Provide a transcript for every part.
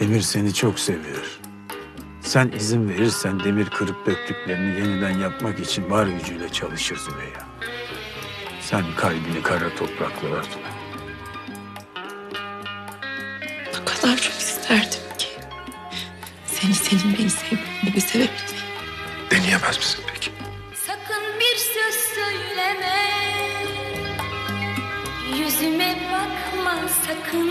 Demir seni çok seviyor. Sen izin verirsen demir kırıp döktüklerini yeniden yapmak için var gücüyle çalışır Züleyha. Sen kalbini kara toprakla örtme. Ne kadar çok isterdim ki. Seni senin beni sevdiğin gibi sevebilmeyi. Deneyemez misin peki? Sakın bir söz söyleme Yüzüme bakma sakın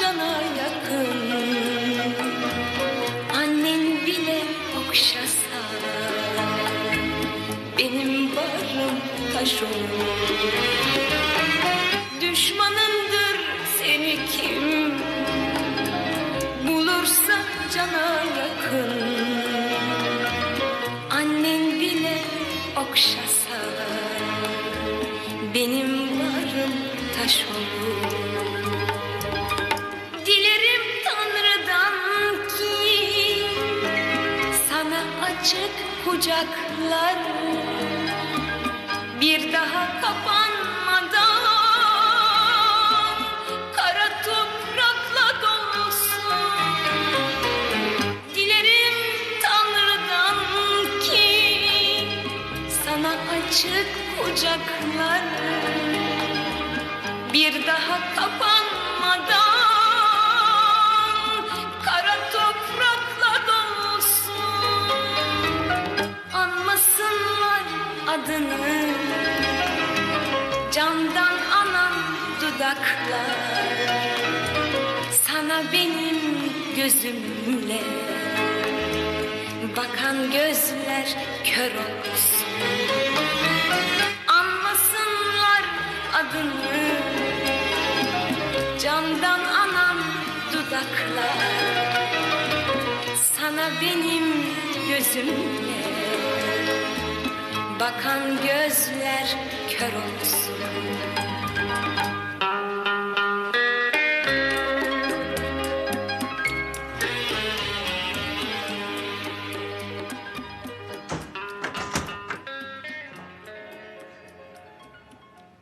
cana yakın. Annen bile okşasa Benim barım taş olur. Düşmanındır seni kim Bulursa cana yakın. Annen bile okşasa Benim varım taş olur kucaklar Bir daha kapanmadan Kara toprakla dolsun. Dilerim Tanrı'dan ki sana açık kucaklar. Bir daha kapanmadan adını. Candan anan dudaklar. Sana benim gözümle bakan gözler kör olsun. Anmasınlar adını. Candan anam dudaklar. Sana benim gözümle Bakan gözler kör olsun.